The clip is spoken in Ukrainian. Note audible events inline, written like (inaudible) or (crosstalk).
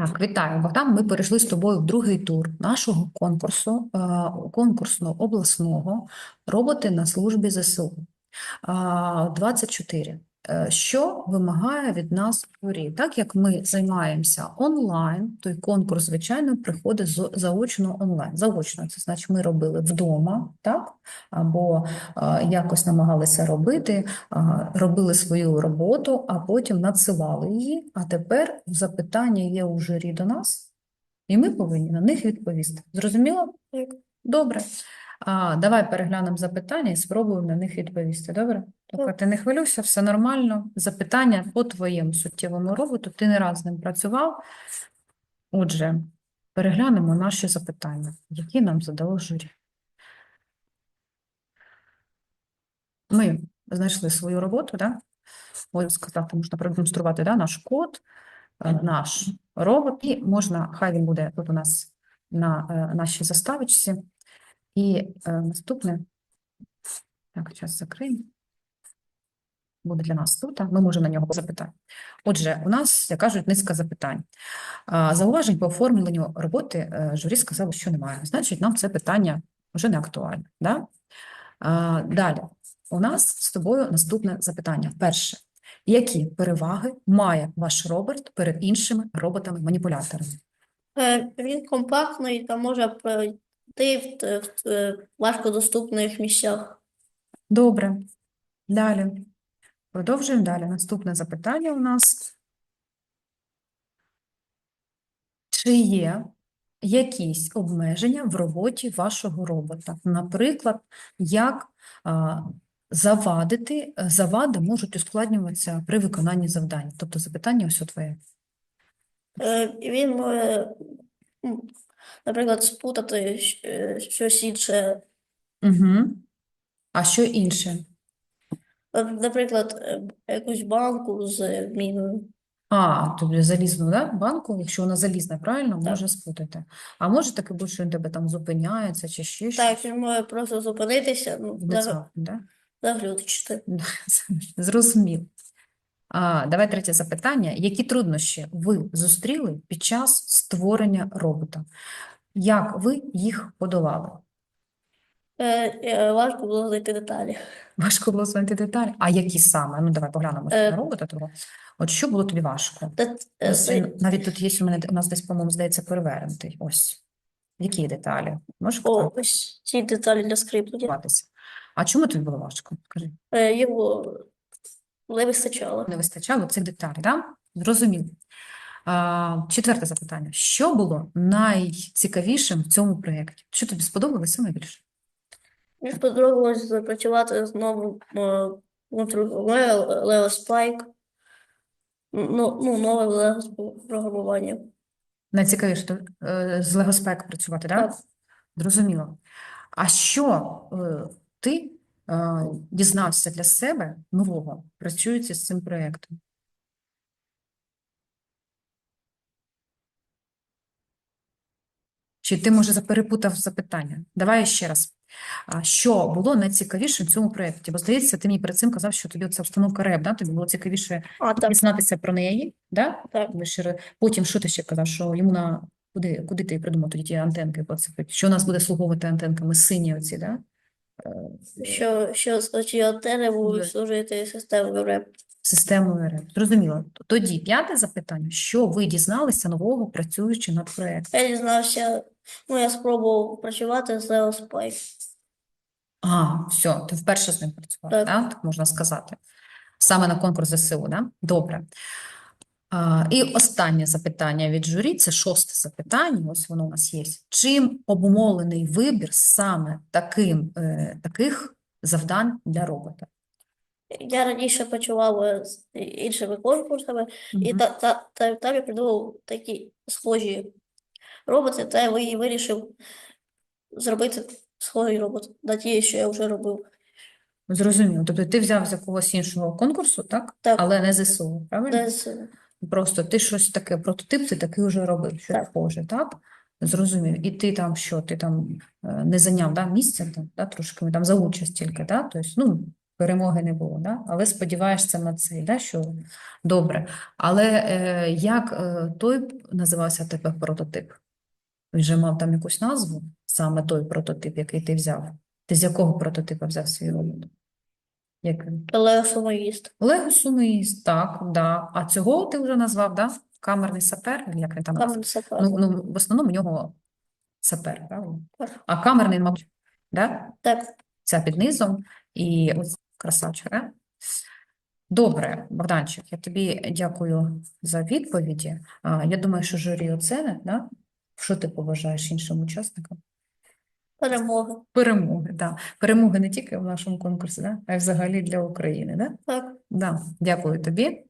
Так, вітаю, Богдан. Ми перейшли з тобою в другий тур нашого конкурсу, е, конкурсно-обласного роботи на службі ЗСУ. А, 24. Е, Що вимагає від нас журі? Так як ми займаємося онлайн, той конкурс, звичайно, приходить заочно онлайн. Заочно, це значить, ми робили вдома, так? Або е, якось намагалися робити, а, робили свою роботу, а потім надсилали її. А тепер запитання є у журі до нас, і ми повинні на них відповісти. Зрозуміло? Добре. А, давай переглянемо запитання і спробуємо на них відповісти. Добре? Тобто ти не хвилюйся, все нормально. Запитання по твоєму суттєвому роботу. Ти не раз з ним працював. Отже, переглянемо наші запитання, які нам задало журі. Ми знайшли свою роботу, да? Можна сказати, можна продемонструвати да, наш код, е, наш робот, і можна, хай він буде тут у нас на е, нашій заставочці. І е, наступне, так, зараз закриємо. Буде для нас тут, ми можемо на нього запитати. Отже, у нас, як кажуть, низка запитань. Зауважень по оформленню роботи е, журі сказало, що немає. Значить, нам це питання вже не актуальне. Да? Далі, у нас з тобою наступне запитання. Перше. Які переваги має ваш робот перед іншими роботами-маніпуляторами? Е, Він компактний та може пройти в, т- в т- важкодоступних місцях. Добре. Далі. Продовжуємо далі. Наступне запитання у нас. Чи є якісь обмеження в роботі вашого робота? Наприклад, як а, завадити, е, завади можуть ускладнюватися при виконанні завдань? Тобто запитання ось твоє. Е, Він може, наприклад, спутати щ- е, щось інше. Угу. А що інше? Е, Наприклад, е, якусь банку з міною. А, тобі залізну, да? банку, якщо вона залізна, правильно, Так. може спутати. А може таке бути, що він тебе там зупиняється чи ще щось? Так, він може просто зупинитися, ну, заг- цапне, да? заглючити. (laughs) Зрозумів. А, давай третє запитання. Які труднощі ви зустріли під час створення робота? Як ви їх подолали? Е, е, Важко було знайти деталі. Важко було знайти деталі? А які саме? Ну, давай поглянемо Е, на робота твого. От що було тобі важко? Та- е, Ось, навіть тут є у мене, у нас десь, по-моєму, здається, перевернутий. Ось. Які деталі? Можеш О, ось ці деталі для скріплення. А чому тобі було важко? Скажи. Е, Його не вистачало. не вистачало цих деталей, да? Зрозуміло. Четверте запитання. Що було найцікавішим в цьому проєкті? Що тобі сподобалося найбільше? Мені сподобалось запрацювати з новим е, Leo Spike. Ну, ну, нове Lego програмування. Найцікавіше то, е, з Lego Spec працювати, да? Так. Зрозуміло. А що е, ти дізнався для себе нового, працюючи з цим проєктом? Чи ти, може, перепутав запитання? Давай ще раз. Що було найцікавіше в цьому проєкті? Бо, здається, ти мені перед цим казав, що тобі ця установка РЕП, да? Тобі було цікавіше А, так, дізнатися про неї, да? так. Потім, що ти ще казав, що йому на куди, куди ти придумав тоді ті антенки? Що у нас буде слуговувати антенками сині оці, да? Е, Що, що ці антени будуть служити системою РЕП. Системою РЕП. Зрозуміло. Тоді п'яте запитання. Що ви дізналися нового, працюючи над проєктом? Я дізнався, ну, я спробував працювати з Leo Spike. А, все, ти вперше з ним працював, Так. да? Так можна сказати. Саме на конкурс ЗСУ, да? Добре. А, і останнє запитання від журі, це шосте запитання, ось воно у нас є. Чим обумовлений вибір саме таким, е, таких завдань для робота? Я раніше працював з іншими конкурсами, і та, та, та, там я придумав такі схожі роботи, та я вирішив зробити схожий робот на ті, що я вже робив. Зрозуміло. Тобто ти взяв з якогось іншого конкурсу, так? Так. Але не ЗСУ, правильно? Десь, Просто ти щось таке, прототип ти такий вже робив, щось схоже, так? Зрозумів. І ти там що, ти там е, не зайняв, да, місце там, да, трошки, там за участь тільки, да? Тобто, ну, перемоги не було, да? Але сподіваєшся на це, да? що добре. Але е, як е, той називався тебе прототип? Він же мав там якусь назву, саме той прототип, який ти взяв. Ти з якого прототипа взяв свій робот? Як він? Лего сумоїст. Лего суміст, так, да. А цього ти вже назвав, да? Камерний сапер, як він там називається? сапер. Ну, ну, в основному у нього сапер, правильно? А камерний, мабуть, да? Так, Ця під низом і ось красавчик, да? Добре, Богданчик, я тобі дякую за відповіді. А, я думаю, що журі оцене, да? Що ти побажаєш іншим учасникам? Перемоги. Перемоги, да. Перемоги не тільки в нашому конкурсі, да? а й взагалі для України, да? Так. Да. Дякую тобі.